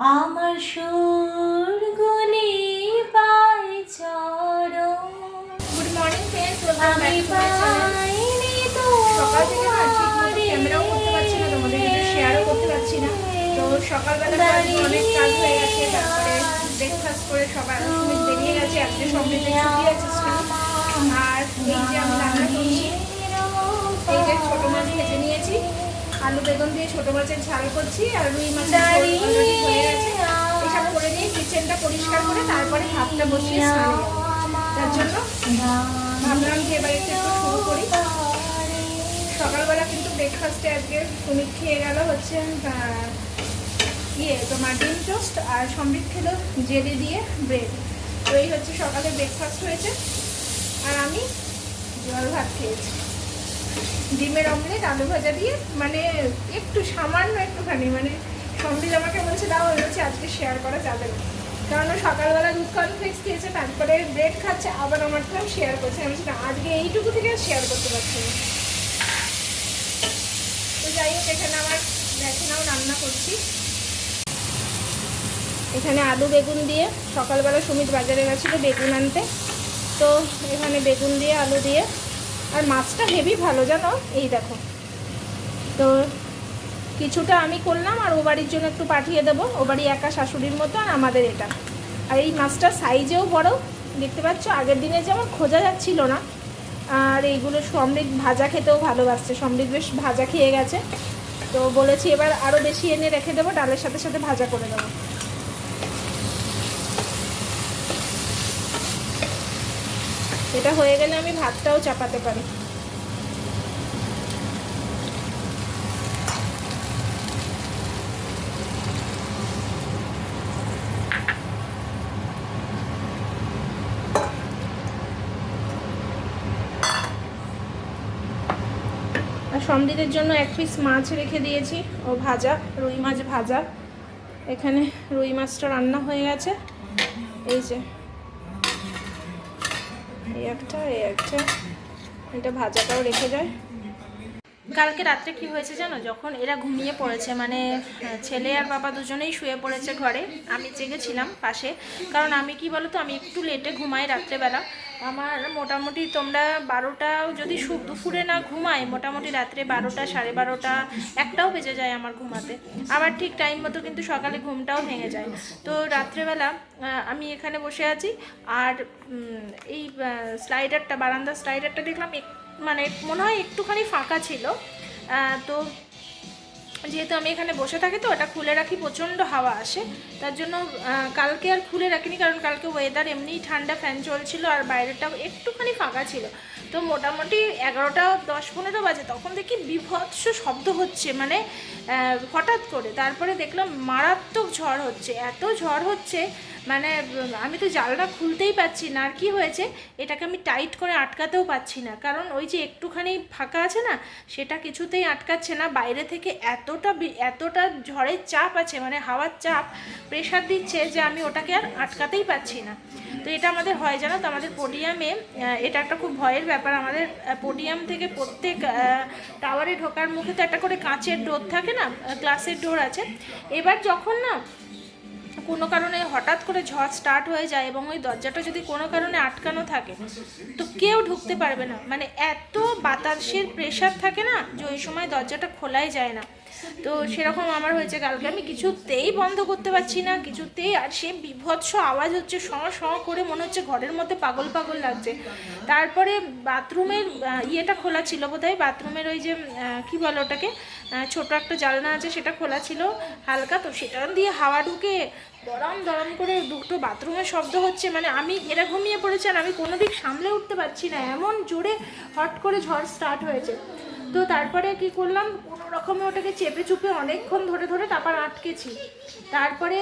আমার সুর গুলি পাই চরম good morning friends welcome back to my channel সকাল থেকে না ঠিক করতে পারছি না তোমাদের সাথে শেয়ারও করতে পারছি না। তো সকালবেলা অনেক কাজ হয়ে গেছে তারপরে ব্রেকফাস্ট করে সবাই অনেক বেরিয়ে গেছে আজকে সমৃদ্ধ ছুটি আছে স্কুল আর এই যে আমি রান্না করছি এই যে ছোট মাছ খেতে নিয়েছি আলু বেগুন দিয়ে ছোট মাছের ঝাল করছি আর রুই মাছ অলরেডি হয়ে গেছে। এসব করে নিয়ে কিচেনটা পরিষ্কার করে তারপরে ভাতটা বসিয়ে স্নানে তার জন্য ভাবলাম যে এবার একটু শুরু করি। সকালবেলা কিন্তু ব্রেকফাস্টে আজকে সুমিত খেয়ে গেল হচ্ছে ইয়ে তোমার ডিম টোস্ট আর সমৃদ্ধ খেলো জেলি দিয়ে ব্রেড তো এই হচ্ছে সকালে ব্রেকফাস্ট হয়েছে। আর আমি জল ভাত খেয়েছি। ডিমের অমলেট, আলু ভাজা দিয়ে মানে একটু সামান্য একটুখানি মানে সমৃদ্ধ আমাকে বলছে, দাও ওই আজকে শেয়ার করা যাবে না। কারণ সকালবেলা দুধ কনফ্লেক্স খেয়েছে, তারপরে ব্রেড খাচ্ছে, আবার আমার সাথে শেয়ার করছে। আমি না, আজকে এইটুকু থেকে শেয়ার করতে পারছি না। তো যাই হোক, এখানে আমার এখানেও রান্না করছি। এখানে আলু বেগুন দিয়ে সকালবেলা সুমিত বাজারে গেছিল বেগুন আনতে। তো এখানে বেগুন দিয়ে, আলু দিয়ে আর মাছটা হেভি ভালো, জানো? এই দেখো। তো কিছুটা আমি করলাম, আর ও বাড়ির জন্য একটু পাঠিয়ে দেবো। ও বাড়ি একা শাশুড়ির মতো, আর আমাদের এটা। আর এই মাছটা সাইজেও বড়। দেখতে পাচ্ছ, আগের দিনে যেমন খোঁজা যাচ্ছিল না। আর এইগুলো সমৃদ্ধ ভাজা খেতেও ভালোবাসছে। সমৃদ্ধ বেশ ভাজা খেয়ে গেছে। তো বলেছি, এবার আরও বেশি এনে রেখে দেবো, ডালের সাথে সাথে ভাজা করে দেবো। এটা হয়ে গেলে আমি ভাতটাও চাপাতে পারি। সমৃদ্ধের জন্য এক পিস মাছ রেখে দিয়েছি। ও ভাজা, রুই মাছ ভাজা। এখানে রুই মাছটা রান্না হয়ে গেছে। এই যে। এই একটা। এটা ভাজাটাও রেখে যায়। কালকে রাত্রে কি হয়েছে জানো? যখন এরা ঘুমিয়ে পড়েছে মানে ছেলে আর বাবা দুজনেই শুয়ে পড়েছে ঘরে, আমি জেগেছিলাম পাশে। কারণ আমি কি বলো তো আমি একটু লেটে ঘুমাই রাত্রেবেলা। আমার মোটামুটি তোমরা বারোটাও যদি দুপুরে না ঘুমাই মোটামুটি রাত্রে বারোটা, সাড়ে বারোটা, একটাও বেজে যায় আমার ঘুমাতে। আবার ঠিক টাইম মতো কিন্তু সকালে ঘুমটাও ভেঙে যায়। তো রাত্রেবেলা আমি এখানে বসে আছি আর এই স্লাইডারটা বারান্দার স্লাইডারটা দেখলাম মানে মনে হয় একটুখানি ফাঁকা ছিল। তো যেহেতু আমি এখানে বসে থাকি তো, এটা খুলে রাখি, প্রচণ্ড হাওয়া আসে। তার জন্য কালকে আর খুলে রাখিনি, কারণ কালকে ওয়েদার এমনি ঠান্ডা ফ্যান চলছিল, আর বাইরেটাও একটুখানি ফাঁকা ছিল। তো মোটামুটি এগারোটা দশ পনেরো বাজে, তখন দেখি বিভৎস শব্দ হচ্ছে মানে হঠাৎ করে। তারপরে দেখলাম মারাত্মক ঝড় হচ্ছে। এত ঝড় হচ্ছে মানে আমি তো জালটা খুলতেই পাচ্ছি না। আর কি হয়েছে? এটাকে আমি টাইট করে আটকাতেও পাচ্ছি না। কারণ ওই যে একটুখানি ফাঁকা আছে না, সেটা কিছুতেই আটকাচ্ছে না। বাইরে থেকে এতটা এতটা ঝড়ের চাপ আছে মানে হাওয়ার চাপ, প্রেশার দিচ্ছে যে আমি ওটাকে আর আটকাতেই পাচ্ছি না। তো এটা আমাদের হয় জানো তো? আমাদের পোডিয়ামে এটা একটা খুব ভয়ের ব্যাপার। আমাদের পোডিয়াম থেকে প্রত্যেক টাওয়ারে ঢোকার মুখে তো একটা করে কাঁচের ডোর থাকে না গ্লাসের ডোর আছে। এবার যখন না কোনো কারণে হঠাৎ করে ঝড় স্টার্ট হয়ে যায় এবং ওই দরজাটা যদি কোনো কারণে আটকানো থাকে, তো কেউ ঢুকতে পারবে না। মানে এত বাতাসের প্রেশার থাকে না যে ওই সময় দরজাটা খোলাই যায় না। তো সেরকম আমার হয়েছে কালকে। আমি কিছুতেই বন্ধ করতে পারছি না, কিছুতেই। আর সে বিভৎস আওয়াজ হচ্ছে স স করে মনে হচ্ছে ঘরের মধ্যে পাগল পাগল লাগছে। তারপরে বাথরুমের ইয়েটা খোলা ছিল বোধহয়, বাথরুমের ওই যে কি বলে ওটাকে ছোট একটা জালনা আছে, সেটা খোলা ছিল হালকা। তো সেটা দিয়ে হাওয়া ঢুকে দরম দরম করে দুটো বাথরুমের শব্দ হচ্ছে। মানে আমি এরা ঘুমিয়ে পড়েছে আর আমি কোনো দিক সামলে উঠতে পারছি না। এমন জোরে হট করে ঝড় স্টার্ট হয়েছে। তো তারপরে কি করলাম, কোনো রকমে ওটাকে চেপে চুপে অনেকক্ষণ ধরে ধরে তারপর আটকেছি। তারপরে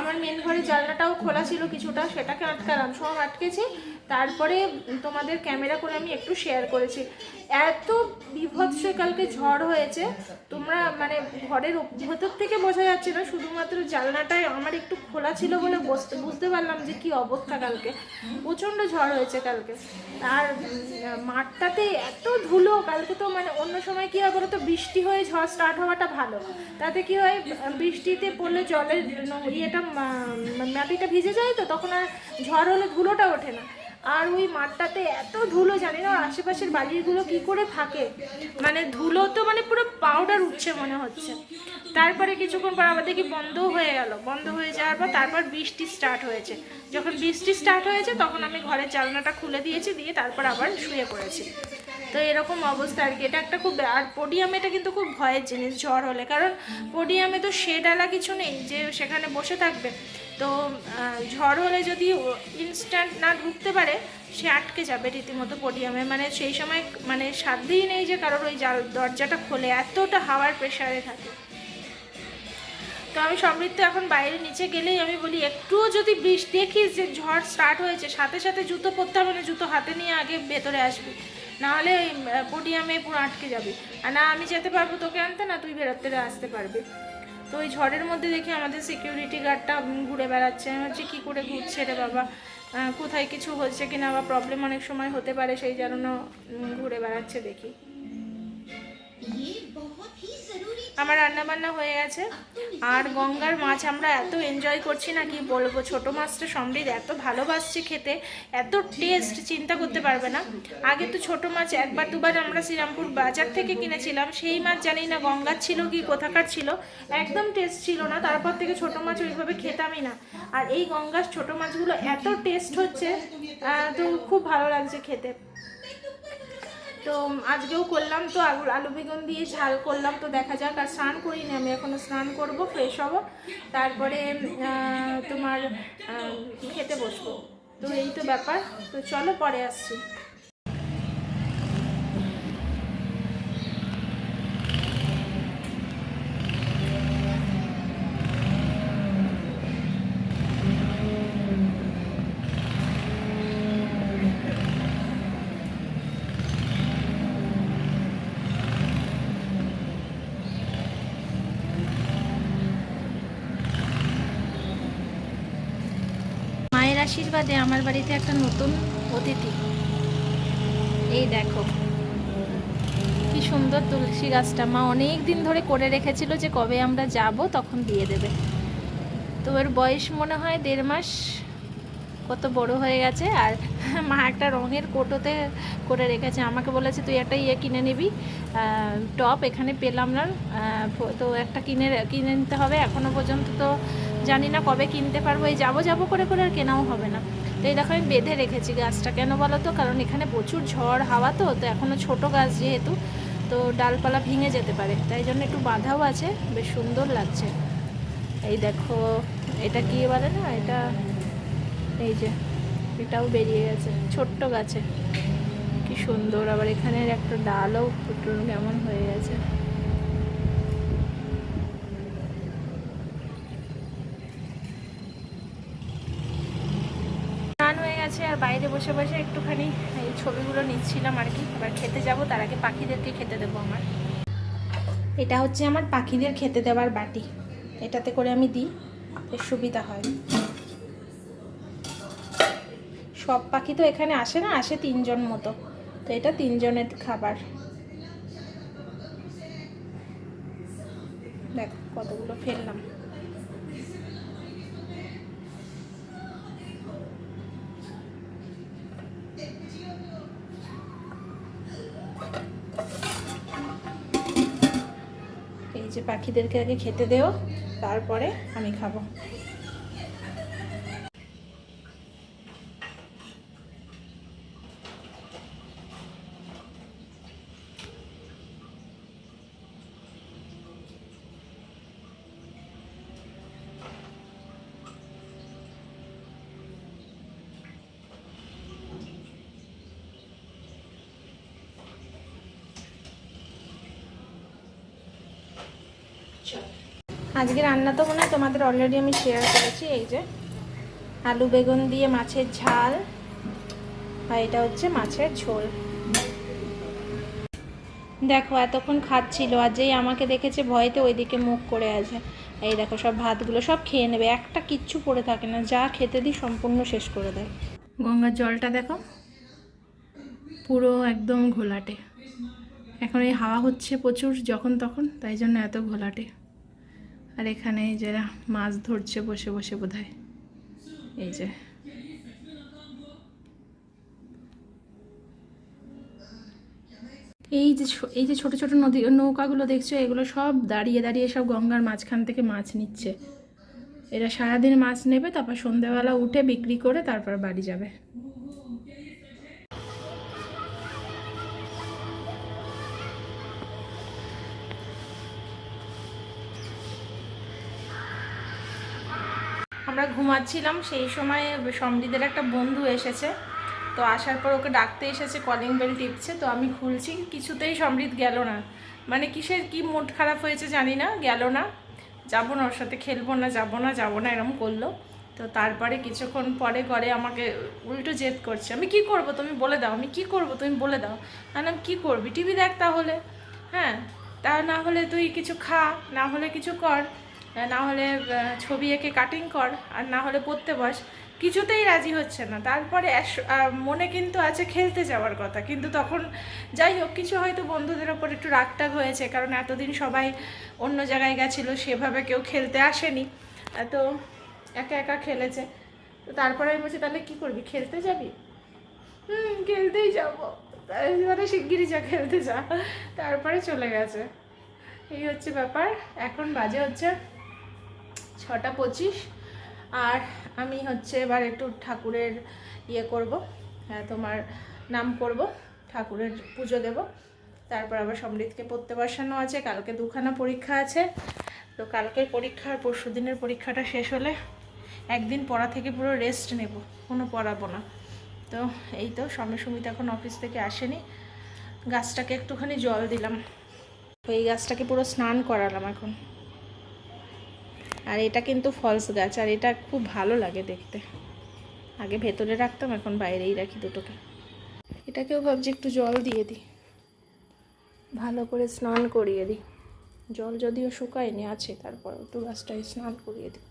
আমার মেন ঘরে জানলাটাও খোলা ছিল কিছুটা, সেটাকে আটকালাম। সব আটকেছি তারপরে তোমাদের ক্যামেরা করে আমি একটু শেয়ার করেছি। এত বিভৎস কালকে ঝড় হয়েছে, তোমরা মানে ঘরের ভেতর থেকে বোঝা যাচ্ছে না, শুধুমাত্র জানলাটায় আমার একটু খোলা ছিল বলে বুঝতে বুঝতে পারলাম যে কি অবস্থা কালকে। প্রচণ্ড ঝড় হয়েছে কালকে। আর মাঠটাতে এত ধুলো, কালকে তো মানে অন্য সময় কি হয় বলতো, বৃষ্টি হয়ে ঝড় স্টার্ট হওয়াটা ভালো। তাতে কি হয়, বৃষ্টিতে পড়লে জলের ইয়েটা মাটিটা ভিজে যায় তো, তখন আর ঝড় হলে ধুলোটা ওঠে না। আর ওই মাঠটাতে এত ধুলো, জানি না আশেপাশের বাড়িগুলো কি করে থাকে মানে ধুলো তো মানে পুরো পাউডার উঠছে মনে হচ্ছে। তারপরে কিছুক্ষণ পর আবার দেখি বন্ধ হয়ে গেল। বন্ধ হয়ে যাওয়ার পর তারপর বৃষ্টি স্টার্ট হয়েছে। যখন বৃষ্টি স্টার্ট হয়েছে, তখন আমি ঘরের জানলাটা খুলে দিয়েছি, দিয়ে তারপর আবার শুয়ে পড়েছি। তো এরকম অবস্থা আর কি। এটা একটা খুব আর পোডিয়ামে এটা কিন্তু খুব ভয়ের জিনিস ঝড় হলে। কারণ পোডিয়ামে তো শেডালা কিছু নেই। যে সেখানে বসে থাকবে তো ঝড় হলে যদি ইনস্ট্যান্ট না ঢুকতে পারে, সে আটকে যাবে রীতিমতো পোডিয়ামে মানে সেই সময় মানে সাধ্যই নেই যে কারোর ওই জাল, দরজাটা খোলে, এতটা হাওয়ার প্রেশারে থাকে। তো আমি সমৃদ্ধ এখন বাইরে নিচে গেলেই আমি বলি একটুও যদি বৃষ্টি দেখিস যে ঝড় স্টার্ট হয়েছে, সাথে সাথে জুতো পরতে হবে না, জুতো হাতে নিয়ে আগে ভেতরে আসবি। নাহলে পোডিয়ামে পুরো আটকে যাবি। আর না, আমি যেতে পারব তোকে আনতে, না তুই বেরোতে আসতে পারবি। তো ওই ঝড়ের মধ্যে দেখি আমাদের সিকিউরিটি গার্ডটা ঘুরে বেড়াচ্ছে। আমি হচ্ছে কী করে ঘুরছে রে বাবা? কোথায় কিছু হচ্ছে কি না বা প্রবলেম অনেক সময় হতে পারে, সেই জন্য ঘুরে বেড়াচ্ছে দেখি। ইয়ে, আমার রান্না বান্না হয়ে গেছে। আর গঙ্গার মাছ আমরা এত এনজয় করছি না, কি বলব? ছোট মাছটা সমৃদ্ধ, এত ভালোবাসছে খেতে, এত টেস্ট চিন্তা করতে পারবে না। আগে তো ছোট মাছ একবার দুবার আমরা শ্রীরামপুর বাজার থেকে কিনেছিলাম, সেই মাছ জানি না গঙ্গার ছিল কি কোথাকার ছিল, একদম টেস্ট ছিল না, তারপর থেকে ছোট মাছ ওইভাবে খেতামই না। আর এই গঙ্গার ছোট মাছগুলো এত টেস্ট হচ্ছে তো খুব ভালো লাগছে খেতে। তো আজকেও করলাম তো আলু আলু বেগুন দিয়ে ঝাল করলাম তো দেখা যাক, আর স্নান করিনি, আমি এখনও স্নান করব ফ্রেশ হব। তারপরে তোমার খেতে বসবো। তো এই তো ব্যাপার। তো চলো পরে আসছি। আশীর্বাদে আমার বাড়িতে একটা নতুন অতিথি। এই দেখো। কি সুন্দর তুলসী গাছটা। মা অনেক দিন ধরে করে রেখেছিল যে কবে আমরা যাব তখন দিয়ে দেবে। তো ওর বয়স মনে হয় দেড় মাস। কত বড় হয়ে গেছে আর মা একটা রঙের কোটোতে করে রেখেছে। আমাকে বলেছে, তুই একটা ইয়ে কিনে নিবি টপ এখানে পেলাম না তো একটা কিনে কিনে নিতে হবে। এখনও পর্যন্ত তো জানি না কবে কিনতে পারব। এই যাব যাব করে করে আর কেনাও হবে না। তো এই দেখো আমি বেঁধে রেখেছি গাছটা। কেন বলো তো? কারণ এখানে প্রচুর ঝড়, হাওয়া তো তো এখনও ছোট গাছ যেহেতু, তো ডালপালা ভেঙে যেতে পারে। তাই জন্য একটু বাঁধাও আছে। বেশ সুন্দর লাগছে। এই দেখো, এটা কি বলে না? এটা এই যে, এটাও বেরিয়ে গেছে, ছোট্ট গাছে। কি সুন্দর, আবার এখানের একটা ডালও ফুটুন কেমন হয়ে গেছে। আর বাইরে বসে বসে একটুখানি এই ছবিগুলো নিচ্ছিলাম আর কি। এবার খেতে যাব, তার আগে পাখিদেরকে খেতে দেবো আমার। এটা হচ্ছে আমার পাখিদের খেতে দেওয়ার বাটি। এটাতে করে আমি দিই সুবিধা হয়। সব পাখি তো এখানে আসে না, আসে তিনজন মতো। তো এটা তিনজনের খাবার। দেখ, কতগুলো ফেললাম। এই যে পাখিদেরকে আগে খেতে দেও, তারপরে আমি খাব। আজকে রান্না তো মনে হয় তোমাদের অলরেডি আমি শেয়ার করেছি, এই যে আলু বেগুন দিয়ে মাছের ঝাল, আর এটা হচ্ছে মাছের ঝোল। দেখো, এতক্ষণ খাচ্ছিল, আর যেই আমাকে দেখেছে ভয়তে ওইদিকে মুখ করে আছে। এই দেখো, সব ভাতগুলো সব খেয়ে নেবে, একটা কিচ্ছু পড়ে থাকে না, যা খেতে দিই সম্পূর্ণ শেষ করে দেয়। গঙ্গার জলটা দেখো, পুরো একদম ঘোলাটে। এখন এই হাওয়া হচ্ছে প্রচুর, যখন তখন, তাই জন্য এত ঘোলাটে। আর এখানে যারা মাছ ধরছে বসে বসে বোধ এই যে। এই যে এই যে ছোটো ছোটো নদী, নৌকাগুলো দেখছ? এগুলো সব দাঁড়িয়ে দাঁড়িয়ে সব গঙ্গার মাঝখান থেকে মাছ নিচ্ছে। এরা সারাদিন মাছ নেবে, তারপর সন্ধ্যেবেলা উঠে বিক্রি করে তারপর বাড়ি যাবে। আমরা ঘুমাচ্ছিলাম, সেই সময় সমৃদ্ধের একটা বন্ধু এসেছে। তো আসার পর ওকে ডাকতে এসেছে কলিং বেল টিপছে, তো আমি খুলছি, কিছুতেই সমৃদ্ধ গেল না। মানে কিসের, কি মুড খারাপ হয়েছে জানি না, গেল না। যাব না ওর সাথে, খেলব না, যাব না যাব না এরকম করল। তো তারপরে কিছুক্ষণ পরে ঘরে আমাকে উল্টো জেদ করছে, আমি কি করব? তুমি বলে দাও, আমি কি করব? তুমি বলে দাও। আমি কী করবি? টিভি দেখ তাহলে। হ্যাঁ তা না হলে তুই কিছু খা, না হলে কিছু কর। না হলে ছবি এঁকে কাটিং কর, আর না হলে পড়তে বস। কিছুতেই রাজি হচ্ছে না। তারপরে মনে কিন্তু আছে খেলতে যাওয়ার কথা। কিন্তু তখন যাই হোক, কিছু হয়তো বন্ধুদের ওপর একটু রাগটাগ হয়েছে, কারণ এতদিন সবাই অন্য জায়গায় গেছিল, সেভাবে কেউ খেলতে আসেনি। তো একা একা খেলেছে। তো তারপরে আমি বলছি, তাহলে কী করবি? খেলতে যাবি? হুম, খেলতেই যাব। তাহলে শিগগিরই যা, খেলতে যা। তারপরে চলে গেছে। এই হচ্ছে ব্যাপার। এখন বাজে হচ্ছে ছটা পঁচিশ। আর আমি হচ্ছে এবার একটু ঠাকুরের ইয়ে করব হ্যাঁ তোমার নাম করব, ঠাকুরের পুজো দেব। তারপর আবার সমৃদ্ধকে পড়তে বসানো আছে, কালকে দুখানা পরীক্ষা আছে। তো কালকের পরীক্ষা আর পরশু দিনের পরীক্ষাটা শেষ হলে একদিন পড়া থেকে পুরো রেস্ট নেব, কোনো পড়াবো না। তো এই তো সময় সুমিত এখন অফিস থেকে আসেনি। গাছটাকে একটুখানি জল দিলাম। এই গাছটাকে পুরো স্নান করালাম এখন। আর এটা কিন্তু ফলস গাছ, আর এটা খুব ভালো লাগে দেখতে। আগে ভেতরে রাখতাম, এখন বাইরেই রাখি দুটোকে। এটাকেও ভাবছি একটু জল দিয়ে দিই। ভালো করে স্নান করিয়ে দিই। জল যদিও শুকায়নি, আছে তারপর একটু গাছটায় স্নান করিয়ে দিই।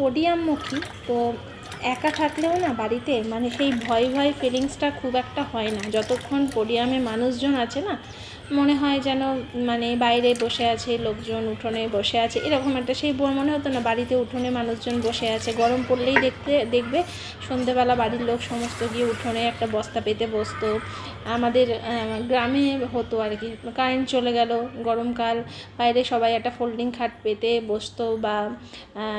পোডিয়ামমুখী তো একা থাকলেও না বাড়িতে মানে সেই ভয় ভয় ফিলিংসটা খুব একটা হয় না। যতক্ষণ পোডিয়ামে মানুষজন আছে না, মনে হয় যেন মানে বাইরে বসে আছে, লোকজন উঠোনে বসে আছে, এরকম একটা সেই মনে হতো না বাড়িতে উঠোনে মানুষজন বসে আছে। গরম পড়লেই দেখতে, দেখবে সন্ধেবেলা বাড়ির লোক সমস্ত গিয়ে উঠোনে একটা বস্তা পেতে বসতো আমাদের গ্রামে হতো আর কি। কারেন্ট চলে গেল গরমকাল বাইরে সবাই একটা ফোল্ডিং খাট পেতে বসতো বা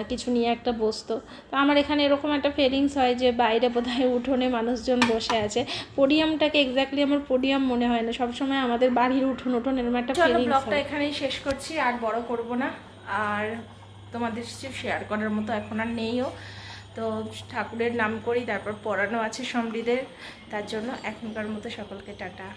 কিছু নিয়ে একটা বসতো। তো আমার এখানে এরকম একটা ফিলিংস হয় যে বাইরে বোধহয় উঠোনে মানুষজন বসে আছে। পোডিয়ামটাকে এক্স্যাক্টলি আমার পোডিয়াম মনে হয় না। সবসময় আমাদের বাড়ির উঠোন উঠোন এরকম একটা ব্লগটা এখানেই শেষ করছি আর বড় করব না। আর তোমাদের শেয়ার করার মতো এখন আর নেইও। তো ঠাকুরের নাম করি তারপর পড়ানো আছে সমৃদ্ধের তার জন্য এখনকার মতো সকলকে টাটা।